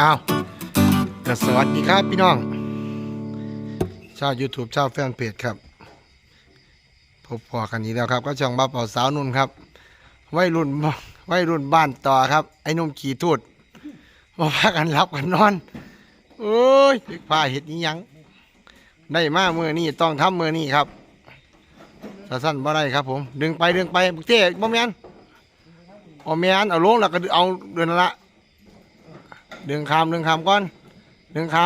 อ้าวก็สวัสดีครับพี่น้องชาว YouTube ชาวแฟนเพจครับพบพอกันนี้แล้วครับ ก็ช่องบ้าเป่าสาวนุ่นครับวัยรุ่นวัยรุ่นบ้านต่อครับ ไอ้นุ่มขี่ทูดมาพากันรับกันนอนโอ้ยผ้าเห็ดนี้ยัง ได้มาเมื่อนี้ต้องทำเมื่อนี้ครับสั้นๆบ่ได้ครับ ผม ดึงไปดึงไปเจ๊บ่แมนบ่แมนเอาลงแล้วก็เอาเดินนนละ ดึงคำดึงคำก่อน ดึงค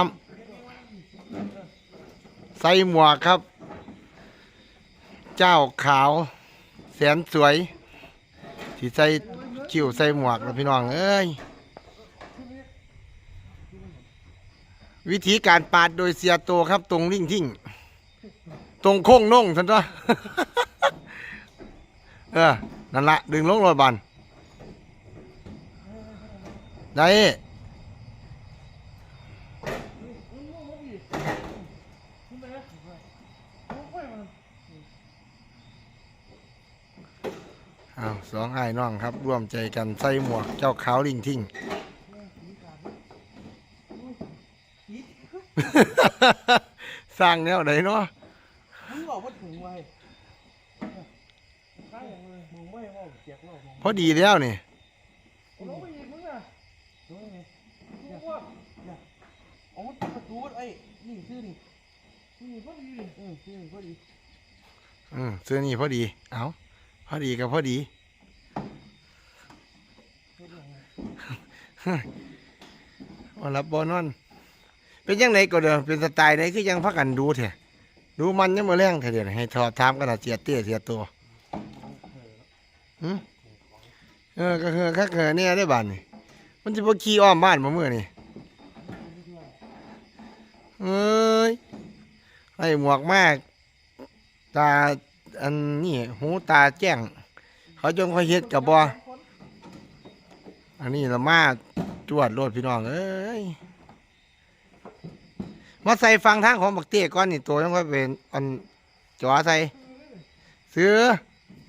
ำใส่หมวกครับ เจ้าขาว แสนสวยที่ใส่คิ้วใส่หมวกนะพี่น้องเอ้ยวิธีการปาดโดยเสียโตครับ ตรงลิ่งทิ้งตรงโค้งน่งสันตัวเออ นั่นละดึงลงรถบันได้ อ้าวสองไอ้ายน้องครับ ร่วมใจกันใส่หมวกเจ้าขาวลิงทิ้งสร้างแนวไหนเนาะมึงบอกว่าถุงไว้ข้าอย่างเลยมึงไม่ว่าเจ็บหรอกมึงพอดีแล้วนี่เอาลงไปอีกมึงอะดูไงดูว่าเนี่ยเอามันประตูไอ้นี่ซื้อนี่นี่พอดีเออซื้อนี่พอดีอืมซื้อนี่พอดี เอา พอดีกับพอดีซื้อยังไงวันรับบอนอน เป็นยังไงก็เดิมเป็นสไตล์ไหนคือยังพักกันดูเถอะดูมันยังมาแรงเถอะเดี๋ยวให้ทอดทามกันนะเสียเตี้ยเสียตัวเออก็คือคักเอเนี่ยได้บ้านนี่มันจะพอขี่อ้อมบ้านมาเมื่อนี่เอ้ยไอ้หมวกมากตา อันนี้หูตาแจ้ง เขาจงคอยเฮ็ดกับบออันนี้ละมาจวดโลดพี่น้องเอ้ยมาใส่ฟังทางของบักเต้ก่อนนี่ตัวต้องค่อยเป็นอันจ่อใส่ซื้อ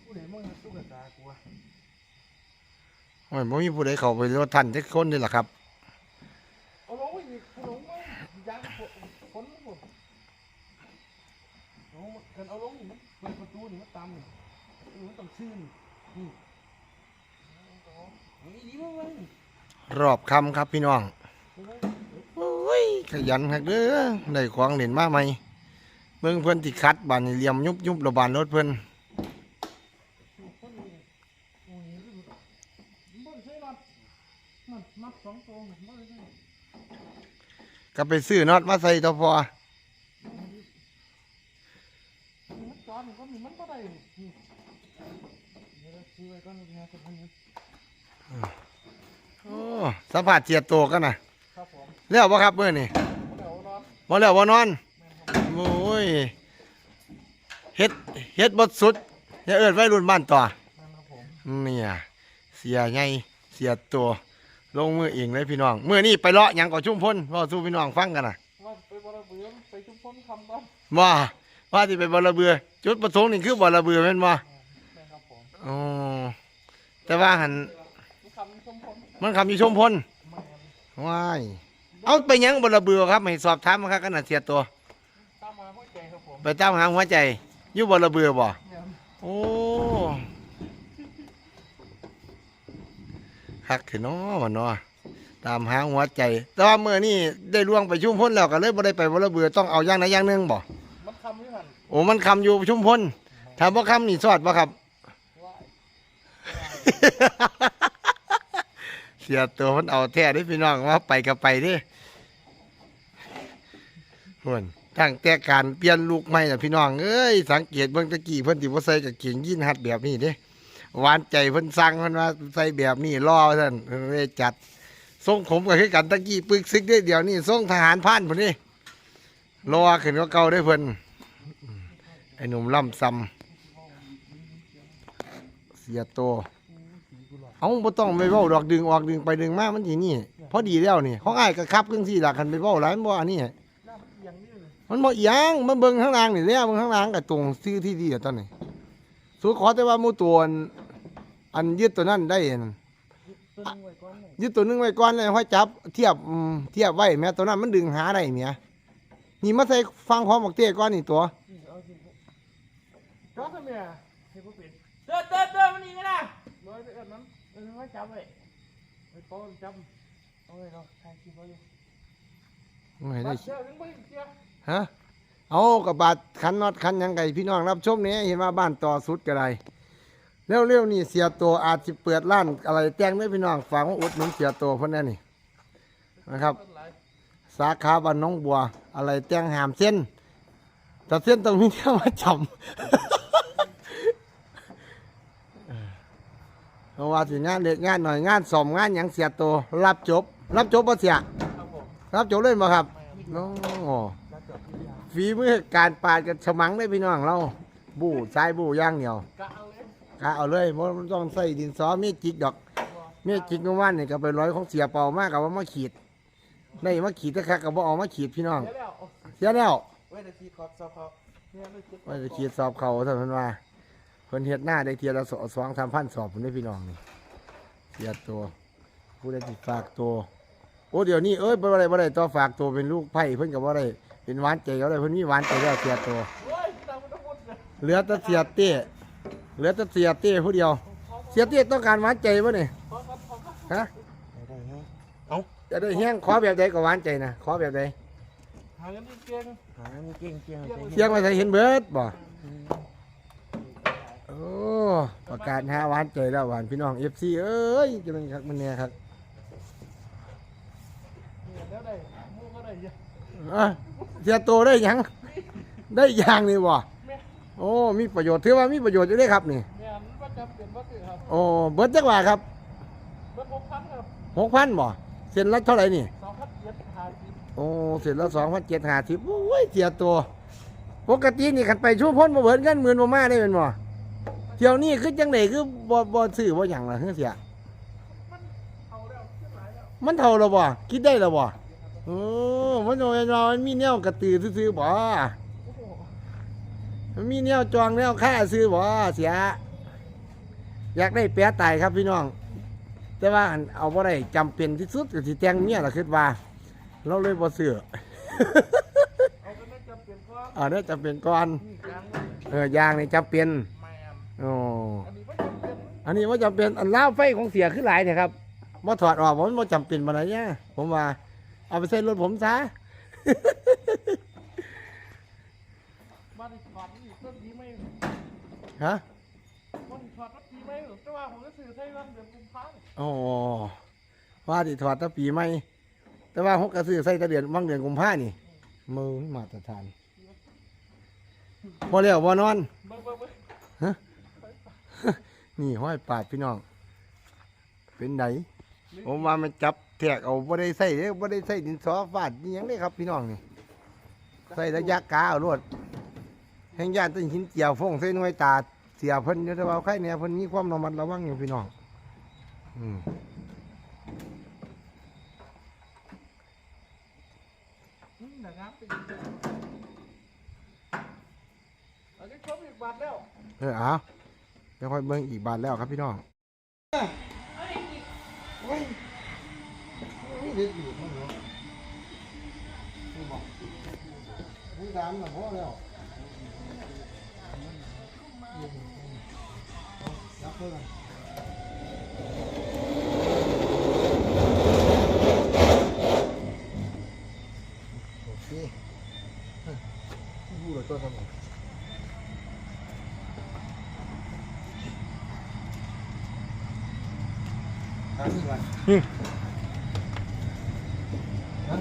ผู้ใดมึงตุ๊กตากูอะโอ้ยบ่มีผู้ใดเข้าไปรถทันจักคนนี่แหละครับ เอาลงไปอีกเอาลงไปยางฝนหมดเอากั นเอาลงนี่มันเปิดประตูนี่มันตามนี่มันต้องซื้อนี่นี่นี่ดีมากเลยรอบคำครับพี่น้องโอ้ยขยันคักเด้อได้ของเล่นมาใหมเบิ่งเพิ่อนที่คัดบานนี่เหลี่ยมยุบยุบระบานรถเพิ่อนก็ไปซื้อน็อตมาใส่ตั วพอโอ้สัมผัสเจียดโตกันนะเรียกว่าครับเมื่อนี่บ่แล้วบ่นอนโอ้ยเฮ็ดเฮ็ดบดสุดอย่าเอิ้นไว้รุ่นบ้านต่อเนี่ยเสียไงเสียตัวลงมือเองเลยพี่น้องเมื่อนี้ไปเลาะหยังก่อชุ่มพ้นเว่าสู้พี่น้องฟังกันนะว่าไปบราเบือไปชุมพลคำบ้านว่า ว่าที่ไปบอระเบือ จุดประสงค์นี่คือบอระเบือแม่นบ่นะครับผมอ๋อแต่ว่าหันคำชมพลมันคำอยู่ชมพลว้ายเอาไปหยังบอระเบือครับให้สอบถามมาครับขนาดเสียตัว ตามมาพ่อใจครับผมไปตามหาหัวใจอยู่บอระเบือบ่ เนี่ยโอ้คักขึ้นเนาะมันเนาะตามหาหัวใจ แต่ว่าเมื่อนี้ได้ล่วงไปชุ่มพลแล้วก็เลยบ่ได้ไปบอระเบือต้องเอาอย่างใดอย่างหนึงบ่มันคำนี่หัน โอ้มันคำอยู่ชุมพลถ้าบ่าคำนี่สอดบ่ครับ เสียตัวมันเอาแท้เด้พี่น้องว่าไปก็ไปเด้ห่นตั้งแต่การเปลี่ยนลูกใหม่น่ะพี่น้องเอ้ยสังเกตเบิ่งตะกี้เพิ่นสิบ่ใส่กางเกงยีนฮัดแบบนี้เด้หวานใจเพิ่นสั่งเพิ่นว่าใส่แบบนี้รอท่านเพิ่นเลยจัดทรงผมก็คือกันตะกี้ปึกซึกได้เดี๋ยวนี้ทรงทหารผ่านพุ่นนี่รอขึ้นกว่าเก่าได้เพิ่น ไอ้หนุ่มล่ำซำเสียตัวเอาบ่ต้องไปเว้าดอกดึงออกดึงไปดึงมามันสินี่พอดีแล้วนี่ของอ้ายก็ครับจังซี่ล่ะคันไปเว้าหลายมันบ่อันนี้น้ำเอียงนี่เลยมันบ่อีหยังมันเบิ่งข้างล่างนี่แล้วเบิ่งข้างล่างก็ตรงซื้อที่ดีอะตอนนี้สู้ขอแต่ว่าหมู่ตัวอันยึดตัวนั้นได้นั่นตัวนึงยึดตัวหนึงไว้ก่อนเลยค่อยจับ เทียบเทียบไว้แม้ตัวนั้นมันดึงหาได้เมียนี่มาใส่ฟังพร้อมบอกเต้ก่อนนี่ตัว จอดทำไมอะเฮ้ยพวกเป็นเดินเดินเดินมันนี่กันนะร้อยเอ็ดนั้นเออไม่จับไว้ไอ้ป้อนจับเอาไว้เราถ่ายคลิปไว้อยู่ไม่ได้เชื่อถึงไปเชื่อฮะเอากับบาดคันน็อตคันหยังไงพี่น้องรับชมนี้เห็นว่าบ้านต่อสุดก็ได้เร็วๆนี่เสียตัวอาจจะเปิดร้านอะไรแจ้งไม่พี่น้องฝากว่าอุดหนุนเสียตัวเพิ่นแน่นี่นะครับต้นหลายสาขาบ้านน้องบัว อะไรแจ้งหามเส้นแต่เส้นตรงนี้เนี่ยมาจำเพ ราะว่าสิงานเด็กงานหน่อยงานสอมงานหยังเสียตัวรับจบ รับจบป่ะเสียครับผมรับจบเล่นมาครับไม่โอ้แล้วจบที่ยาฝีมือการปาดกับฉมังได้พี่น้องเรา บู้ซ้ายบู้อย่างเดียวกะเอาเลยกะเอาเลยเพราะมันต้องใส่ดินสอมีดจิกดอกมีดจิกเมื่อวานนี่ก็ไปร้อยของเสียเป่ามากกับว่ามาขีดได้มาขีดแต่คักกับว่าเอามาขีดพี่น้อง เดี๋ยวแล้วเสียแล้วไว้แต่ทีคอร์ดซอฟเขาเนี่ยไม่คิดว่าจะขีดสอบเขาเท่านั้นว่าเพิ่นเฮ็ดหน้าได้เทียละสสองสามพันสอบผมได้พี่น้องนี่เสียตัวผู้ใดติดฝากตัวโอ้เดี๋ยวนี้เอ้ยบ่ได้บ่ได้ต่อฝากตัวเป็นลูกไผ่เพิ่นก็บ่ได้เป็นหวานใจเขาได้เพิ่นมีหวานใจแล้วเสียตัวโอ้ยตามมันต้องหมดเลยเหลือแต่เสียเต้เหลือแต่เสียเต้ผู้เดียว เสียเต้ต้องการหวานใจบ่นี่พอครับพอครับฮะได้ไงเอาจะได้แห้งขอแบบใดก็หวานใจนะขอแบบใดหาเงินเก่งหาเงินเก่งเก่งเสียงมาใส่เห็นเบิดบ่โอ้ ประกาศหาหวานใจแล้วหวานพี่น้อง FC เอ้ยจะเป็นคักมันแน่ครับเนี่ยแล้วได้มูก็ได้เยอะอะเสียโตได้หยัง ได้อย่างนี่บ่แม่โอ้ มีประโยชน์ถือว่ามีประโยชน์อยู่เด้ครับนี่แม่นว่าจำเป็นว่าตื่นครับโอ้เบิดจักว่าครับเมื่อพบพันครับ6,000บ่เส้นละเท่าไหร่นี่สองพันเจ็ดหาสิบโอ้เสร็จแล้วสองพันเจ็ดหาทิพโอ้ยเสียตัว ปกตินี่ขันไปชั่วพ้นมาเบิดเงินหมื่นบ่มาได้เป็นบ่ เที่ยวนี้คือจังไดคือบ่บ่ซื้อบ่หยังล่ะเฮือเสียเอาแล้วขึ้นหลายแล้วมันเท่าแล้วบ่คิดได้แล้วบ่โอ้มันโอยเรามันมีแนวกระตือซื่อๆบ่โอ้โหมันมีแนวจองแนวค่าซื้อบ่เสีย อยากได้แปะตายครับพี่น้อง แต่ว่าอันเอาบ่ได้จำเป็นที่สุดก็สิแต่งเมียล่ะคิดว่า เราเลยบ่ซื้อเอาก็ไม่จำเป็นเพราะอ่าได้จำเป็นก่อนนี่กลางเลยเออยางนี่จำเป็นแม่น โอ้อันนี้ไม่จำเป็นอันนี้ว่าจำเป็นอันล้าวไฟของเสียขึ้นหลายเนี่ยครับมาถอดออกผมว่าจำเป็นมาไหนเนี่ยผมว่า เอาไปใส่รถผมซะบ้านอีกถอดนี่ต้นดีไม่ฮะบ้านอีกถอดต้นดีไม่แต่ว่าผมก็ซื้อใช้วันเดือนกุมภาพันธ์โอ้ว่าดิถอดตั้งปีใหม่แต่ว่าหกกระสือใส่แตะเดือนบางเดือนกุมภานี่มือมาตรฐานพอแล้วพอนอนเบิ่งเบิ่งเบิ่ง นี่ห้อยปาดพี่น้อง เป็นไหนผมว่ามันจับแทกเอาบ่ได้ใส่เด้บ่ได้ใส่ดินสอฟาดนี่ยังได้ครับพี่น้องนี่ใส่ระยะกาเอารวดแห่งญาติต้นหินเจียวฟงใส่หน่วยตาเสียเพิ่นอยู่แต่ว่าใครเนี่ยเพิ่นมีความระมัดระวังอยู่พี่น้องอืมนะครับอันนี้ครบอีกบาทแล้วเอออาเดี๋ ยวค่อยเบิ่งอีกบาทแล้วครับพี่น้องโอเด็ดอยู่ข้างหัวนี่บอกมึงดามน่ะพอแล้วเอารับเพิ่นโอเคเฮ้ยพูดเลยตัวทำไม ถามนี่ก่ อนฮะ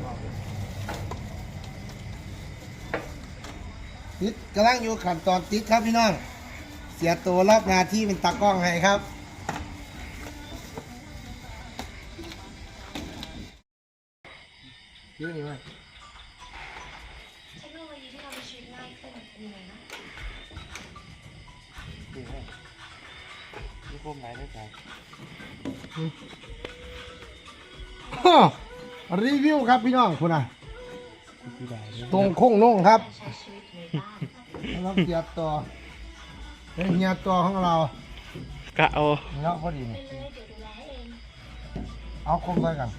ติดกำลังอยู่ขั้นตอนติดครับพี่น้อง เสียตัวรับหนาที่เป็นตากล้องให้ครับ นี่ครบไหนได้ใจอ้อรีวิวครับพี่น้องคุณอะที่ได้เนี่ยตรงโค้งโน่งครับใช้ชีวิตในบ้านแล้วเสียตัวเป็นเฮียตัวของเรากะเอาแล้วพอดีไปนี่เลยเดี๋ยวดูแลให้เองเอาคมใส่กัน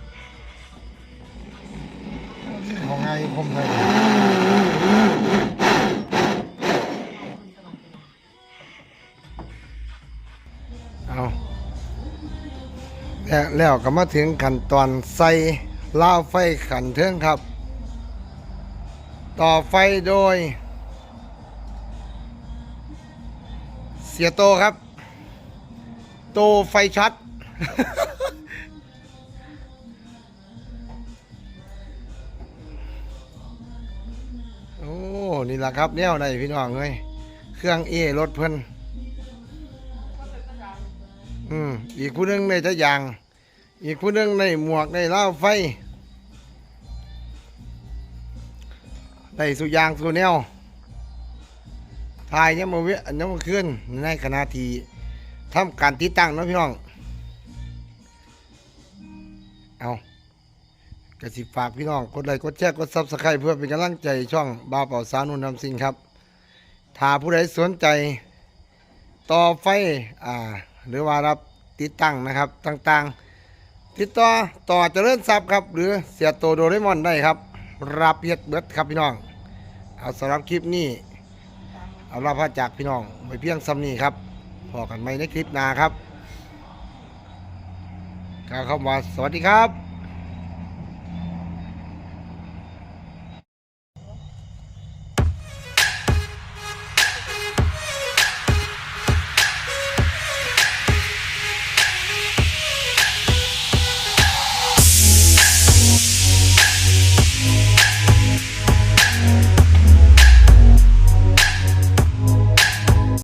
ของไงคมใส่ แล้วแล้วก็มาถึงขั้นตอนใส่ล่าไฟขันเทิงครับ ต่อไฟโดย เสียโตครับ โตไฟช็อตโอ้ นี่แหละครับแนวไหนพี่น้องเอ้ยเครื่องเอรถเพิ่น อืมอีกผู้หนึงในตะยาง อีกผู้หนึงในหมวกในเล่าไฟได้สุยางสุแนวทายเนี่ยมาเวะเนี่ยามมาขึ้นในขณะที่ทำการติดตั้งนะพี่น้อง เอากระสิฝากพี่น้อง กดไลค์ กดแชร์ กดซับสไครต์เพื่อเป็นกำลังใจช่องบาเป่าสานุ่นนำสิ่งครับ ถ้าผู้ใดสนใจ ต่อไฟ อ่า หรือว่ารับติดตั้งนะครับต่างๆ ติดต่อต่อเจริญทรัพย์ครับ หรือเสียโตโดเรมอนได้ครับ รับเฮ็ดเบิดครับพี่น้อง เอาสำหรับคลิปนี้ เอาลาพาจากพี่น้องไปเพียงซ้ำนี้ครับพอกันไหมในคลิปหน้าครับกล่าวคำว่าสวัสดีครับ